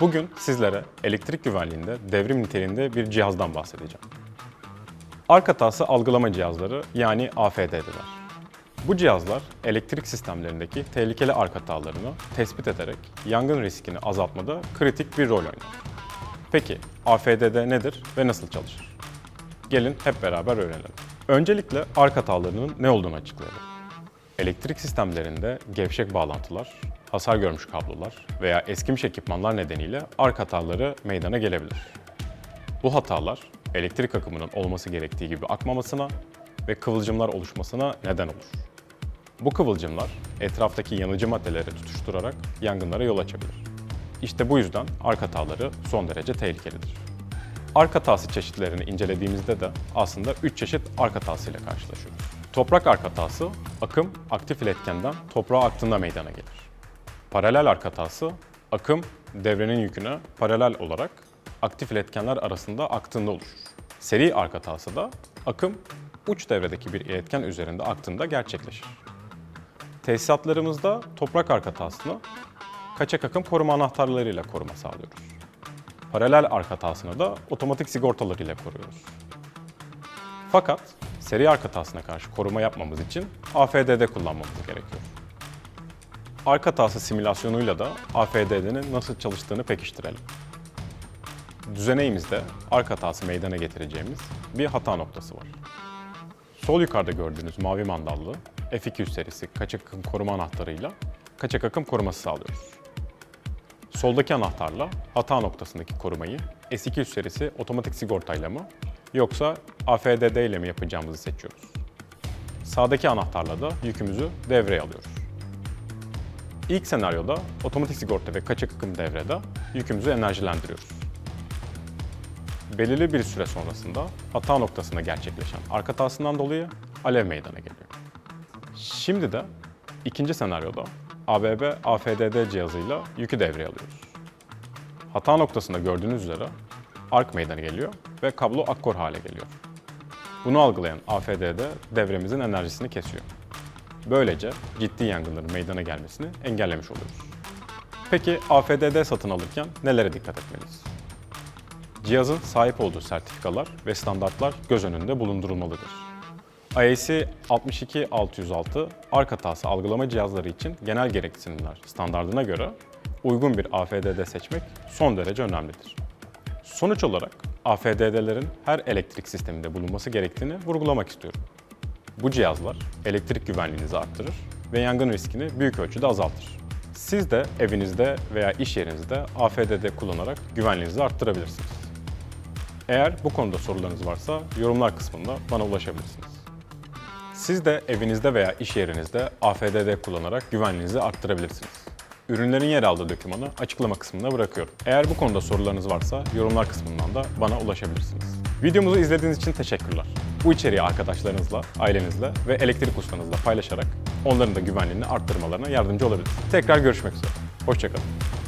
Bugün sizlere elektrik güvenliğinde devrim niteliğinde bir cihazdan bahsedeceğim. Ark hatası algılama cihazları yani AFD'ler. Bu cihazlar elektrik sistemlerindeki tehlikeli ark hatalarını tespit ederek yangın riskini azaltmada kritik bir rol oynar. Peki AFDD nedir ve nasıl çalışır? Gelin hep beraber öğrenelim. Öncelikle ark hatalarının ne olduğunu açıklayalım. Elektrik sistemlerinde gevşek bağlantılar, hasar görmüş kablolar veya eskimiş ekipmanlar nedeniyle ark hataları meydana gelebilir. Bu hatalar elektrik akımının olması gerektiği gibi akmamasına ve kıvılcımlar oluşmasına neden olur. Bu kıvılcımlar etraftaki yanıcı maddeleri tutuşturarak yangınlara yol açabilir. İşte bu yüzden ark hataları son derece tehlikelidir. Ark hatası çeşitlerini incelediğimizde de aslında 3 çeşit ark hatası ile karşılaşıyoruz. Toprak ark hatası, akım aktif iletkenden toprağa aktığında meydana gelir. Paralel ark hatası, akım devrenin yüküne paralel olarak aktif iletkenler arasında aktığında oluşur. Seri ark hatası da akım uç devredeki bir iletken üzerinde aktığında gerçekleşir. Tesisatlarımızda toprak ark hatasını kaçak akım koruma anahtarlarıyla koruma sağlıyoruz. Paralel ark hatasını da otomatik sigortalar ile koruyoruz. Fakat seri ark hatasına karşı koruma yapmamız için AFDD kullanmamız gerekiyor. Ark hatası simülasyonuyla da AFDD'nin nasıl çalıştığını pekiştirelim. Düzeneğimizde ark hatası meydana getireceğimiz bir hata noktası var. Sol yukarıda gördüğünüz mavi mandallı F200 serisi kaçak akım koruma anahtarıyla kaçak akım koruması sağlıyoruz. Soldaki anahtarla hata noktasındaki korumayı S200 serisi otomatik sigortayla mı yoksa AFDD ile mi yapacağımızı seçiyoruz. Sağdaki anahtarla da yükümüzü devreye alıyoruz. İlk senaryoda otomatik sigorta ve kaçak akım devrede yükümüzü enerjilendiriyoruz. Belirli bir süre sonrasında hata noktasında gerçekleşen ark hatasından dolayı alev meydana geliyor. Şimdi de ikinci senaryoda ABB AFDD cihazıyla yükü devreye alıyoruz. Hata noktasında gördüğünüz üzere ark meydana geliyor ve kablo akkor hale geliyor. Bunu algılayan AFDD devremizin enerjisini kesiyor. Böylece ciddi yangınların meydana gelmesini engellemiş oluyoruz. Peki AFDD satın alırken nelere dikkat etmeliyiz? Cihazın sahip olduğu sertifikalar ve standartlar göz önünde bulundurulmalıdır. IEC 62606 ark hatası algılama cihazları için genel gereksinimler standardına göre uygun bir AFDD seçmek son derece önemlidir. Sonuç olarak AFDD'lerin her elektrik sisteminde bulunması gerektiğini vurgulamak istiyorum. Bu cihazlar elektrik güvenliğinizi arttırır ve yangın riskini büyük ölçüde azaltır. Siz de evinizde veya iş yerinizde AFDD kullanarak güvenliğinizi arttırabilirsiniz. Eğer bu konuda sorularınız varsa yorumlar kısmında bana ulaşabilirsiniz. Siz de evinizde veya iş yerinizde AFDD kullanarak güvenliğinizi arttırabilirsiniz. Ürünlerin yer aldığı dokümanı açıklama kısmına bırakıyorum. Eğer bu konuda sorularınız varsa yorumlar kısmından da bana ulaşabilirsiniz. Videomuzu izlediğiniz için teşekkürler. Bu içeriği arkadaşlarınızla, ailenizle ve elektrik ustanızla paylaşarak onların da güvenliğini arttırmalarına yardımcı olabilirsiniz. Tekrar görüşmek üzere. Hoşçakalın.